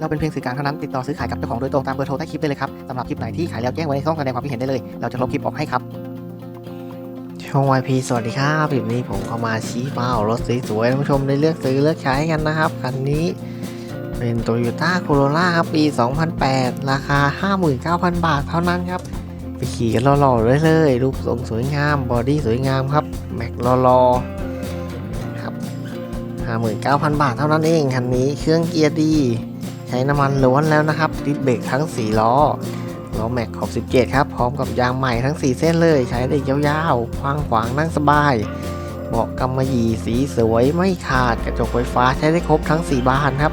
เราเป็นเพียงสื่อกลางเท่านั้นติดต่อซื้อขายกับเจ้าของโดยตรงตามเบอร์โทรใต้คลิปได้เลยครับสำหรับคลิปไหนที่ขายแล้วแจ้งไว้ในช่องแสดงความคิดเห็นได้เลย เราจะลบคลิปออกให้ครับช่อง YP สวัสดีครับคลิปนี้ผมเข้ามาชี้เป้ารถสวยๆท่านผู้ชมได้เลือกซื้อเลือกใช้กันนะครับคันนี้เป็น Toyota Corolla ครับปี 2008 ราคา 59,000 บาทเท่านั้นครับไปขี่กันหล่อๆเลยเลยรูปทรงสวยงามบอดี้สวยงามครับแม็กหล่อๆครับ59,000 บาทเท่านั้นเองคันนี้เครื่องเกียร์ดี ใช้น้ำมันล้วนแล้วนะครับดิสเบรกทั้ง 4 ล้อล้อแม็กขอบ17 ครับ พร้อมกับยางใหม่ทั้ง 4 เส้นเลย ใช้ได้ยาวๆกว้างขวางนั่งสบาย เบาะกำมะหยี่สีสวยไม่ขาดกระจกไฟฟ้าใช้ได้ครบทั้ง 4 บานครับ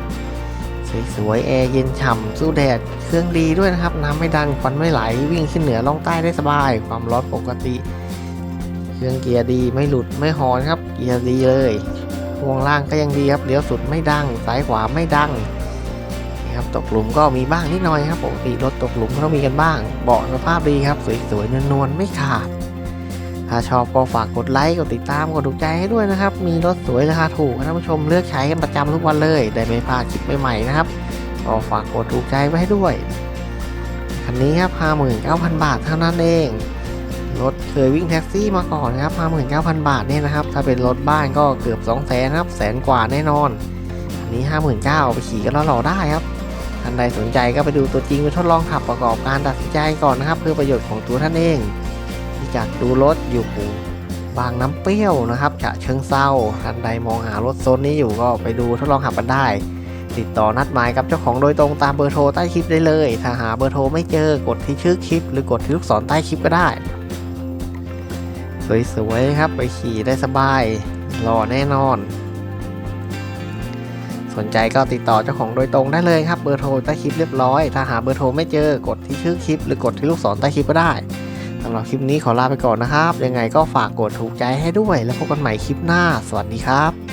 สวยๆแอร์เย็นฉ่ำสู้แดด เครื่องดีด้วยนะครับ น้ำไม่ดันควันไม่ไหล วิ่งขึ้นเหนือล่องใต้ได้สบาย ความร้อนปกติ เครื่องเกียร์ดีไม่หลุดไม่หอนครับ เกียร์ดีเลยช่วงล่างก็ยังดีครับเลี้ยวสุดไม่ดัง ซ้ายขวาไม่ดัง ครับตกหลุมก็มีบ้างนิดหน่อยครับปกติรถตกหลุมก็ต้องมีกันบ้าง เบาะสภาพดีครับสวยๆนวลๆไม่ขาด ถ้าชอบก็ฝากกดไลค์กดติดตามกดถูกใจให้ด้วยนะครับ มีรถสวยราคาถูกท่านผู้ชมเลือกใช้กันประจำทุกวันเลย ได้ไม่พลาดคลิปใหม่ๆนะครับก็ฝากกดถูกใจไว้ให้ด้วยคันนี้ครับ59,000 บาทเท่านั้นเองรถเคยวิ่งแท็กซี่มาก่อนนะครับ59,000 บาทเนี่ยนะครับ ถ้าเป็นรถบ้านก็เกือบ2 0 0 0 0 0ครับแสนกว่าแน่นอน อันนี้ 59,000ไปขี่กันแล้วเราได้ครับ ท่านใดสนใจก็ไปดูตัวจริงไปทดลองขับประกอบการตัดสินใจก่อนนะครับ เพื่อประโยชน์ของตัวท่านเองที่จากดูรถอยู่บางน้ำเปรี้ยวนะครับจะเชิงเศร้าท่านใดมองหารถโซนนี้อยู่ก็ไปดูทดลองขับกันได้ ติดต่อนัดหมายกับเจ้าของโดยตรงตามเบอร์โทรใต้คลิปได้เลย ถ้าหาเบอร์โทรไม่เจอกดที่ชื่อคลิป หรือกดที่ลูกศรใต้คลิปก็ได้ สวยๆครับไปขี่ได้สบายรอแน่นอน สนใจก็ติดต่อเจ้าของโดยตรงได้เลยครับเบอร์โทรใต้คลิปเรียบร้อย ถ้าหาเบอร์โทรไม่เจอกดที่ชื่อคลิป หรือกดที่ลูกศรใต้คลิปก็ได้สำหรับคลิปนี้ขอลาไปก่อนนะครับ ยังไงก็ฝากกดถูกใจให้ด้วย แล้วพบกันใหม่คลิปหน้า สวัสดีครับ